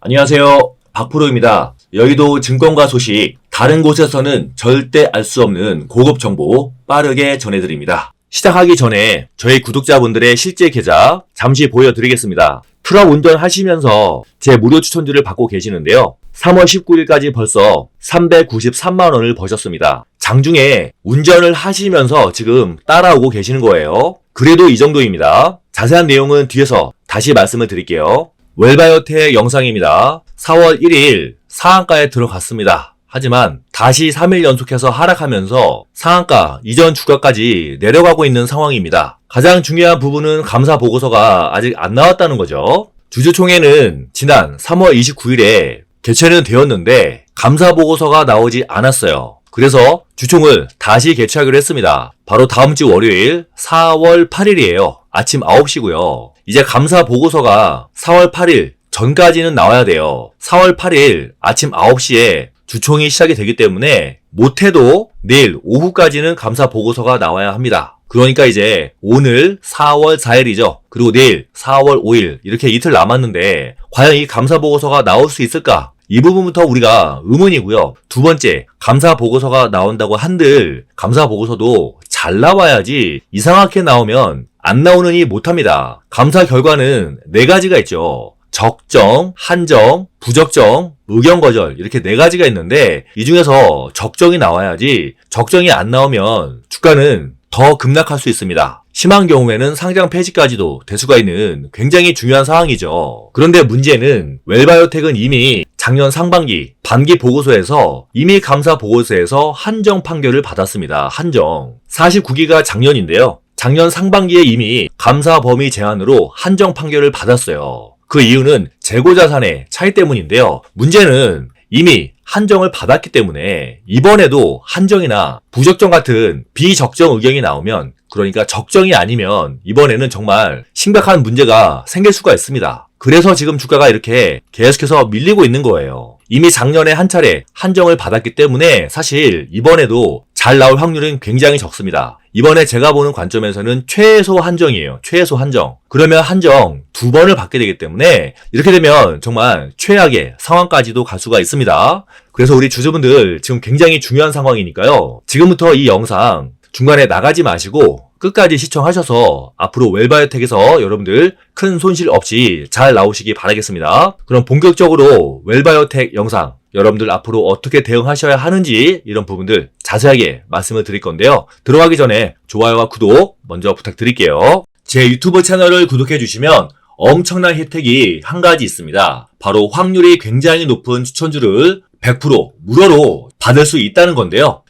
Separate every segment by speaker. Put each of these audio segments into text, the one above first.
Speaker 1: 안녕하세요. 박프로입니다. 여의도 증권가 소식, 다른 곳에서는 절대 알 수 없는 고급 정보 빠르게 전해드립니다. 시작하기 전에 저희 구독자분들의 실제 계좌 잠시 보여드리겠습니다. 트럭 운전하시면서 제 무료 추천주를 받고 계시는데요. 3월 19일까지 벌써 393만원을 버셨습니다. 장중에 운전을 하시면서 지금 따라오고 계시는 거예요. 그래도 이 정도입니다. 자세한 내용은 뒤에서 다시 말씀을 드릴게요. 웰바이오텍 영상입니다. 4월 1일 상한가에 들어갔습니다. 하지만 다시 3일 연속해서 하락하면서 상한가 이전 주가까지 내려가고 있는 상황입니다. 가장 중요한 부분은 감사 보고서가 아직 안 나왔다는 거죠. 주주총회는 지난 3월 29일에 개최는 되었는데 감사 보고서가 나오지 않았어요. 그래서 주총을 다시 개최하기로 했습니다. 바로 다음 주 월요일 4월 8일이에요. 아침 9시고요. 이제 감사 보고서가 4월 8일 전까지는 나와야 돼요. 4월 8일 아침 9시에 주총이 시작이 되기 때문에 못해도 내일 오후까지는 감사 보고서가 나와야 합니다. 그러니까 이제 오늘 4월 4일이죠. 그리고 내일 4월 5일 이렇게 이틀 남았는데 과연 이 감사 보고서가 나올 수 있을까? 이 부분부터 우리가 의문이고요. 두 번째, 감사 보고서가 나온다고 한들 감사 보고서도 잘 나와야지 이상하게 나오면 안 나오느니 못합니다. 감사 결과는 네 가지가 있죠. 적정, 한정, 부적정, 의견 거절 이렇게 네 가지가 있는데 이 중에서 적정이 나와야지 적정이 안 나오면 주가는 더 급락할 수 있습니다. 심한 경우에는 상장 폐지까지도 될 수가 있는 굉장히 중요한 상황이죠. 그런데 문제는 웰바이오텍은 이미 작년 상반기 반기 보고서에서 이미 감사 보고서에서 한정 판결을 받았습니다. 한정. 49기가 작년인데요. 작년 상반기에 이미 감사 범위 제한으로 한정 판결을 받았어요. 그 이유는 재고 자산의 차이 때문인데요. 문제는 이미 한정을 받았기 때문에 이번에도 한정이나 부적정 같은 비적정 의견이 나오면 그러니까 적정이 아니면 이번에는 정말 심각한 문제가 생길 수가 있습니다. 그래서 지금 주가가 이렇게 계속해서 밀리고 있는 거예요. 이미 작년에 한 차례 한정을 받았기 때문에 사실 이번에도 잘 나올 확률은 굉장히 적습니다. 이번에 제가 보는 관점에서는 최소 한정이에요. 최소 한정. 그러면 한정 두 번을 받게 되기 때문에 이렇게 되면 정말 최악의 상황까지도 갈 수가 있습니다. 그래서 우리 주주분들 지금 굉장히 중요한 상황이니까요. 지금부터 이 영상 중간에 나가지 마시고 끝까지 시청하셔서 앞으로 웰바이오텍에서 여러분들 큰 손실 없이 잘 나오시기 바라겠습니다. 그럼 본격적으로 웰바이오텍 영상 여러분들 앞으로 어떻게 대응하셔야 하는지 이런 부분들 자세하게 말씀을 드릴 건데요. 들어가기 전에 좋아요와 구독 먼저 부탁드릴게요. 제 유튜브 채널을 구독해 주시면 엄청난 혜택이 한 가지 있습니다. 바로 확률이 굉장히 높은 추천주를 100% 무료로 받을 수 있다는 건데요.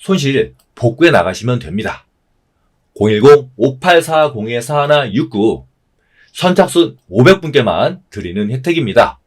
Speaker 1: 손실 복구해 나가시면 됩니다. 010-5840-4169 선착순 500분께만 드리는 혜택입니다.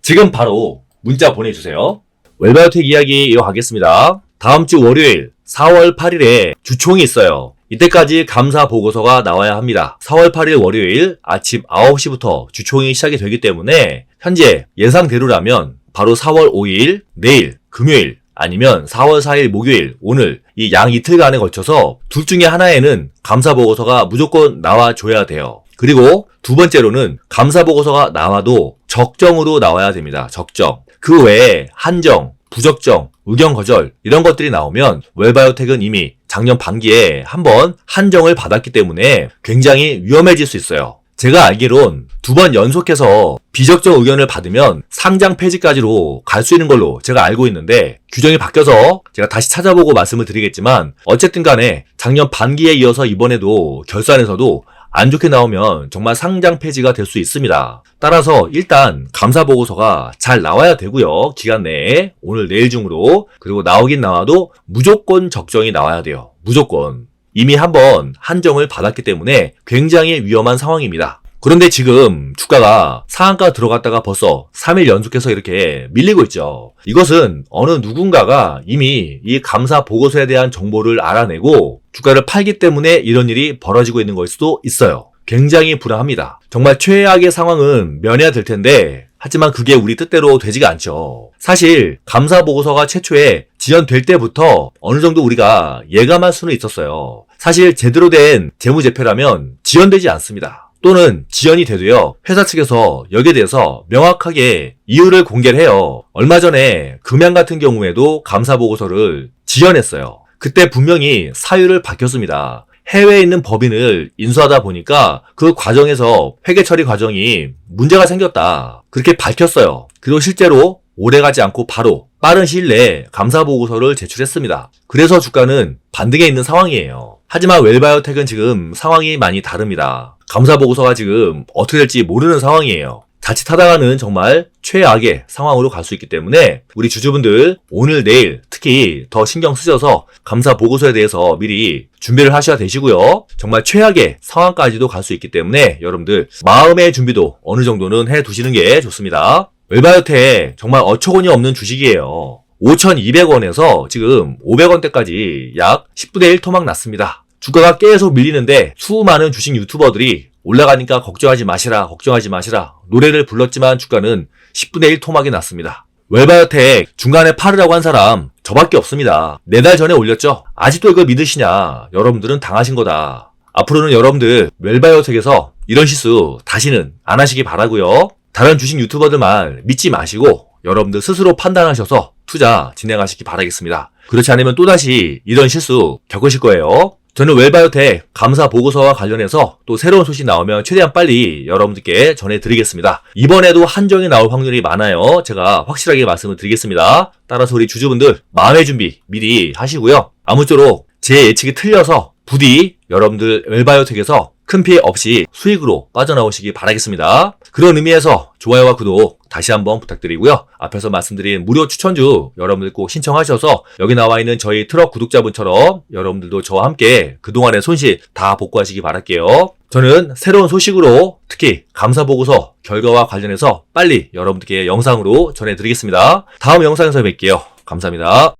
Speaker 1: 지금 바로 문자 보내주세요. 웰바이오텍 이야기 이어가겠습니다. 다음 주 월요일 4월 8일에 주총이 있어요. 이때까지 감사 보고서가 나와야 합니다. 4월 8일 월요일 아침 9시부터 주총이 시작이 되기 때문에 현재 예상대로라면 바로 4월 5일 내일 금요일 아니면 4월 4일 목요일 오늘 이 양 이틀간에 걸쳐서 둘 중에 하나에는 감사 보고서가 무조건 나와줘야 돼요. 그리고 두 번째로는 감사 보고서가 나와도 적정으로 나와야 됩니다. 적정. 그 외에 한정, 부적정, 의견 거절 이런 것들이 나오면 웰바이오텍은 이미 작년 반기에 한번 한정을 받았기 때문에 굉장히 위험해질 수 있어요. 제가 알기론 두 번 연속해서 비적정 의견을 받으면 상장 폐지까지로 갈 수 있는 걸로 제가 알고 있는데 규정이 바뀌어서 제가 다시 찾아보고 말씀을 드리겠지만 어쨌든 간에 작년 반기에 이어서 이번에도 결산에서도 안 좋게 나오면 정말 상장 폐지가 될 수 있습니다. 따라서 일단 감사 보고서가 잘 나와야 되고요. 기간 내에 오늘 내일 중으로 그리고 나오긴 나와도 무조건 적정이 나와야 돼요. 무조건. 이미 한번 한정을 받았기 때문에 굉장히 위험한 상황입니다. 그런데 지금 주가가 상한가 들어갔다가 벌써 3일 연속해서 이렇게 밀리고 있죠. 이것은 어느 누군가가 이미 이 감사 보고서에 대한 정보를 알아내고 주가를 팔기 때문에 이런 일이 벌어지고 있는 걸 수도 있어요. 굉장히 불안합니다. 정말 최악의 상황은 면해야 될 텐데 하지만 그게 우리 뜻대로 되지가 않죠. 사실 감사 보고서가 최초에 지연될 때부터 어느 정도 우리가 예감할 수는 있었어요. 사실 제대로 된 재무제표라면 지연되지 않습니다. 또는 지연이 돼도요, 회사 측에서 여기에 대해서 명확하게 이유를 공개를 해요. 얼마 전에 금양 같은 경우에도 감사 보고서를 지연했어요. 그때 분명히 사유를 밝혔습니다. 해외에 있는 법인을 인수하다 보니까 그 과정에서 회계 처리 과정이 문제가 생겼다. 그렇게 밝혔어요. 그리고 실제로 오래가지 않고 바로 빠른 시일 내에 감사 보고서를 제출했습니다. 그래서 주가는 반등해 있는 상황이에요. 하지만 웰바이오텍은 지금 상황이 많이 다릅니다. 감사 보고서가 지금 어떻게 될지 모르는 상황이에요. 자칫하다가는 정말 최악의 상황으로 갈 수 있기 때문에 우리 주주분들 오늘 내일 특히 더 신경 쓰셔서 감사 보고서에 대해서 미리 준비를 하셔야 되시고요. 정말 최악의 상황까지도 갈 수 있기 때문에 여러분들 마음의 준비도 어느 정도는 해 두시는 게 좋습니다. 웰바이오텍 정말 어처구니 없는 주식이에요. 5,200원에서 지금 500원대까지 약 10분의 1 토막 났습니다. 주가가 계속 밀리는데 수많은 주식 유튜버들이 올라가니까 걱정하지 마시라, 걱정하지 마시라. 노래를 불렀지만 주가는 10분의 1 토막이 났습니다. 웰바이오텍 중간에 팔으라고 한 사람 저밖에 없습니다. 네 달 전에 올렸죠? 아직도 이걸 믿으시냐? 여러분들은 당하신 거다. 앞으로는 여러분들 웰바이오텍에서 이런 실수 다시는 안 하시기 바라고요. 다른 주식 유튜버들 말 믿지 마시고 여러분들 스스로 판단하셔서 투자 진행하시기 바라겠습니다. 그렇지 않으면 또다시 이런 실수 겪으실 거예요. 저는 웰바이오텍 감사 보고서와 관련해서 또 새로운 소식 나오면 최대한 빨리 여러분들께 전해드리겠습니다. 이번에도 한정이 나올 확률이 많아요. 제가 확실하게 말씀을 드리겠습니다. 따라서 우리 주주분들 마음의 준비 미리 하시고요. 아무쪼록 제 예측이 틀려서 부디 여러분들 웰바이오텍에서 큰 피해 없이 수익으로 빠져나오시기 바라겠습니다. 그런 의미에서 좋아요와 구독 다시 한번 부탁드리고요. 앞에서 말씀드린 무료 추천주 여러분들 꼭 신청하셔서 여기 나와 있는 저희 트럭 구독자분처럼 여러분들도 저와 함께 그동안의 손실 다 복구하시기 바랄게요. 저는 새로운 소식으로 특히 감사 보고서 결과와 관련해서 빨리 여러분들께 영상으로 전해드리겠습니다. 다음 영상에서 뵐게요. 감사합니다.